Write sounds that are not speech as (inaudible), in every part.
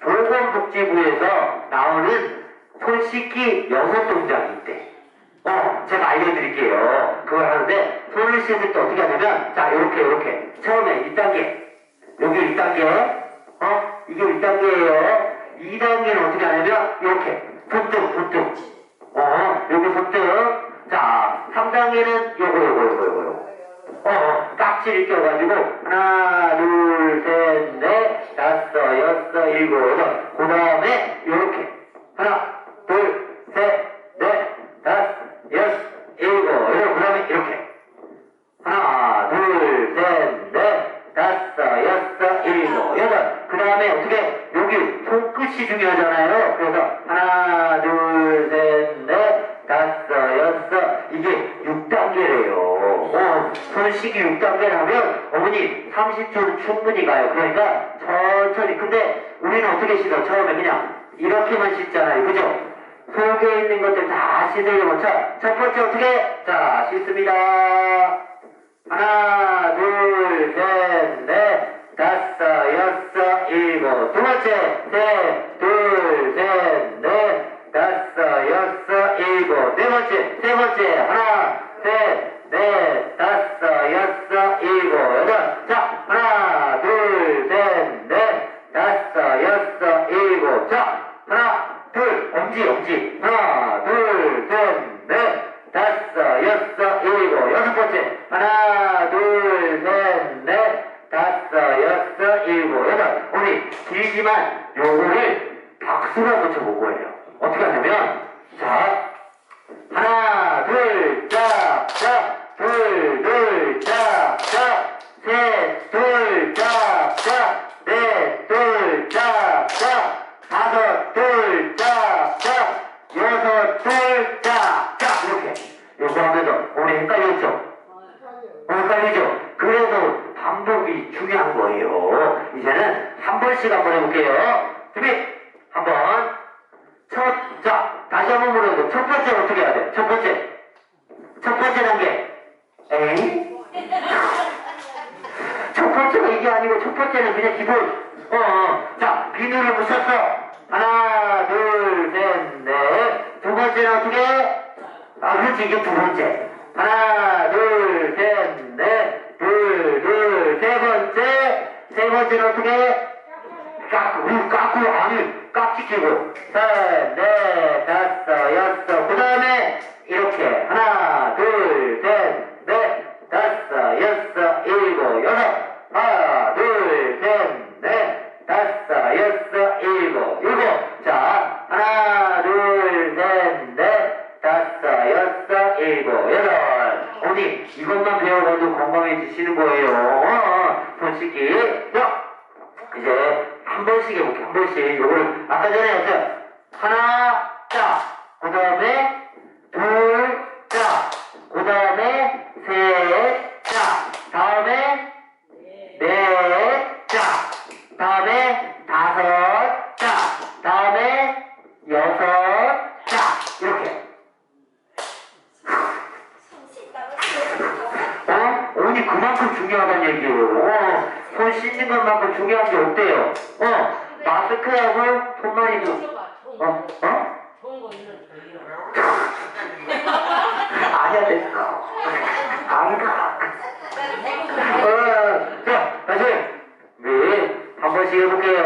보건복지부에서 나오는 손 씻기 연습 동작인데 어, 제가 알려드릴게요. 그걸 하는데 손을 씻을 때 어떻게 하냐면 자, 요렇게 요렇게. 처음에 1단계. 여기 1단계. 어? 이게 1단계예요. 2단계는 어떻게 하냐면 요렇게. 손등 손등 어, 여기 손등 자, 3단계는 요거 요거 깍지를 껴가지고, 하나, 둘, 셋, 넷, 다섯, 여섯, 일곱, 여덟. 그 다음에, 요렇게. 하나, 둘, 셋, 넷, 다섯, 여섯, 일곱, 여덟. 그 다음에 이렇게. 하나, 둘, 셋, 넷, 다섯, 여섯, 일곱, 여덟. 그 다음에 어떻게, 여기 손끝이 중요하잖아요. 그래서 하나, 둘, 26단계를 하면 어머니 30초는 충분히 가요. 그러니까 천천히. 근데 우리는 어떻게 씻어? 처음에 그냥 이렇게만 씻잖아요. 그죠? 속에 있는 것들 다 씻으려고. 자, 첫 번째 어떻게? 자, 씻습니다. 하나, 둘, 셋, 넷, 다섯, 여섯, 일곱. 두 번째, 셋, 둘, 셋, 넷, 다섯, 여섯, 일곱. 네 번째, 세 번째, 하나, 셋, 넷, 다섯. 번째. 하나, 둘, 셋, 넷, 다섯, 여섯, 일곱, 여덟. 우리 길지만 요거를 박수로 한번 쳐볼 거예요. 어떻게 하냐면, 자, 하나, 둘, 짝, 짝, 둘, 둘, 짝, 짝, 셋, 둘, 짝, 짝, 넷, 둘, 짝, 짝, 다섯, 둘, 짝, 짝, 여섯, 둘, 짝, 짝, 이렇게. 요거 하면서, 우리 헷갈렸죠? 어, 헷갈리죠? 그래서 반복이 중요한 거예요. 이제는 한 번씩 한번 해볼게요. 준비! 한 번. 첫, 자, 다시 한번 물어보고, 첫 번째 어떻게 해야 돼? 첫 번째. 첫 번째 단계. 에이? (laughs) 첫 번째가 이게 아니고, 첫 번째는 그냥 기본. 어, 어. 자, 비누를 묻혔어. 하나, 둘, 셋, 넷. 두 번째는 어떻게 해? 아, 그렇지, 이게 두 번째. 하나, 둘, 셋, 넷. 둘, 둘, 세 번째. 세 번째는 어떻게 해? 깎고, 우, 깎고, 아니, 깍지 끼고. 셋, 넷, 다섯, 여섯. 그 다음에, 이렇게. 하나, 둘, 셋, 건강해지시는 거예요. 씻기. 자, 이제 한 번씩 해볼게 한 번씩 요거를 아까 전에 했죠 하나 짝그 다음에 둘짝그 다음에 셋짝 다음에 넷짝 다음에 다섯 짝 다음에 여섯 짝 이렇게 어? 어머니 그만큼 중요하다는 얘기예요. 어, 손 것만큼 중요한 게 없대요. 어, 마스크하고 손만이 좀, 어, 어? 좋은 거 있는. (laughs) 아니야, 됐어. 안 가. 어, 자, 다시. 네, 한 번씩 해볼게요.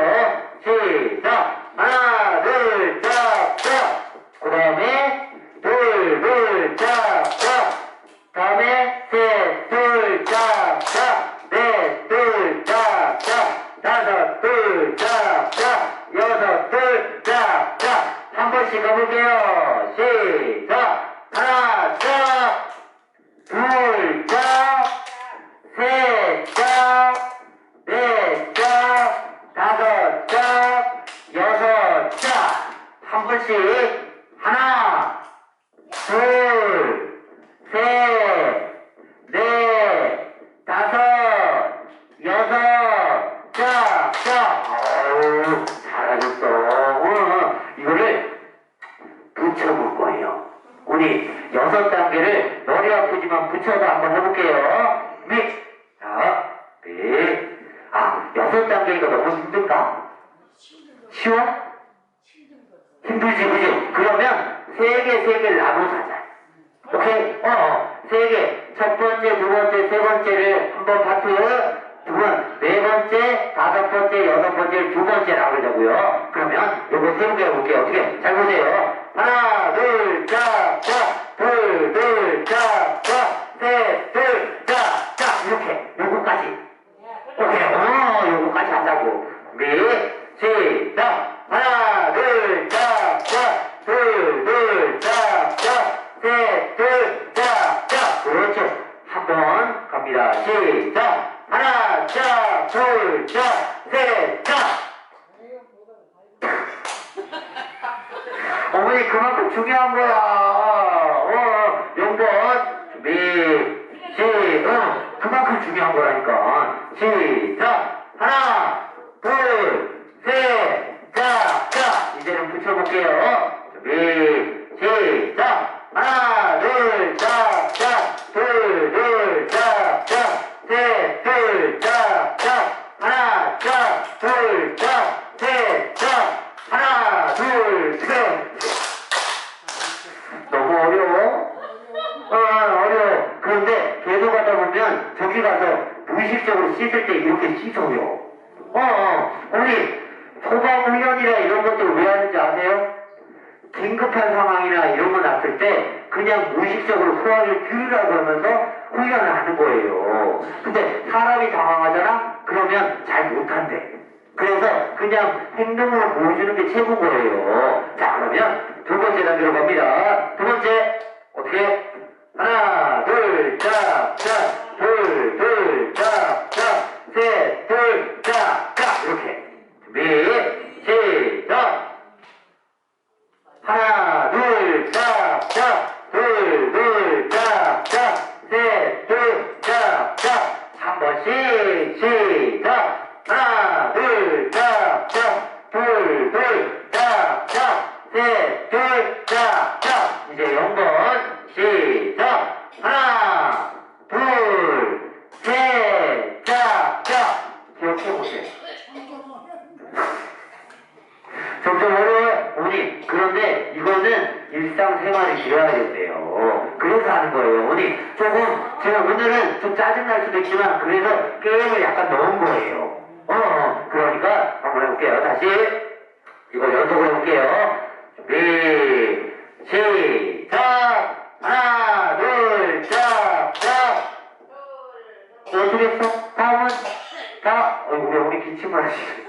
시작. 하나, 둘, 짝, 짝. 그 다음에, 둘, 둘, 짝, 짝. 다음에, 셋, 둘, 짝, 짝. 넷, 둘, 짝, 짝. 다섯, 둘, 짝, 짝. 여섯, 둘, 짝, 짝. 한 머리 아프지만 붙여서 한번 해볼게요. 네. 자, 네. 아, 여섯 단계인가 너무 힘든가? 쉬워? 힘들지, 그지? 그러면 세 개, 세 개를 나눠서 하자. 오케이? 어, 어. 세 개. 첫 번째, 두 번째, 세 번째를 한 번 파트, 두 번, 네 번째, 다섯 번째, 여섯 번째, 두 번째 나오려고요. 그러면 요거 세번 해볼게요. 어떻게? 잘 보세요. 하나, 둘, 자, 자, 둘, 둘, 자. 짝, 셋, 둘, 짝, 짝, 이렇게. 요거까지. 요거까지 하자고. 우리, 시작. 하나, 둘, 짝, 짝, 둘, 둘, 짝, 짝, 셋, 둘, 짝, 짝. 그렇죠. 한 번 갑니다. 시작. 하나, 짝. 어머니 그만큼 중요한 거야. 어, 용번 준비 시, 응, 그만큼 중요한 거라니까. 시작. 하나, 둘, 셋, 자, 자. 이제는 붙여볼게요. 준비 시작. 하나, 둘, 자, 자, 둘, 둘, 자, 자, 셋, 둘, 자, 자. 하나, 자, 둘, 자, 셋, 자. 하나, 둘, 셋. 너무 어려워? 어, 어려워. 그런데 계속 하다 보면 저기 가서 무의식적으로 이렇게 씻어요. 어, 어. 우리 소방훈련이나 이런 것들 왜 하는지 아세요? 긴급한 상황이나 이런 거 났을 때 그냥 무의식적으로 소화기를 줄이라고 하면서 훈련을 하는 거예요. 근데 사람이 당황하잖아? 그러면 잘 못한대. 그래서 그냥 행동으로 보여주는 게 최고인 거예요. 자, 그러면 두 번째 단계로 갑니다. 두 번째, 어떻게? 하나, 둘, 짝, 짝, 둘, 둘, 짝, 짝, 셋, 둘, 짝, 짝, 이렇게. 준비, 시작! 하나, 둘, 짝, 짝, 둘, 둘, 짝, 짝, 셋, 둘, 짝, 짝. 한 번씩, 시작. 하나, 둘, 짝, 짝, 둘, 둘, 짝, 짝, 셋, 둘, 짝, 짝. 이제 영번 시작. 하나, 둘, 셋, 짝, 짝. 기억해보세요. 어려워요. 어머니, 그런데 이거는 일상생활에 들어야 된대요. 그래서 하는 거예요. 어머니, 조금, 제가 오늘은 좀 짜증날 수도 있지만, 그래서 게임을 약간 넣은 거예요. 어, 어. 그러니까 한번 해볼게요. 다시. 이거 연속으로 해볼게요. 준비, 시작! 하나, 둘, 짝, 짝! 어떻게 했어? 다음은? 다, 어, 우리 어머니 기침을 하시네.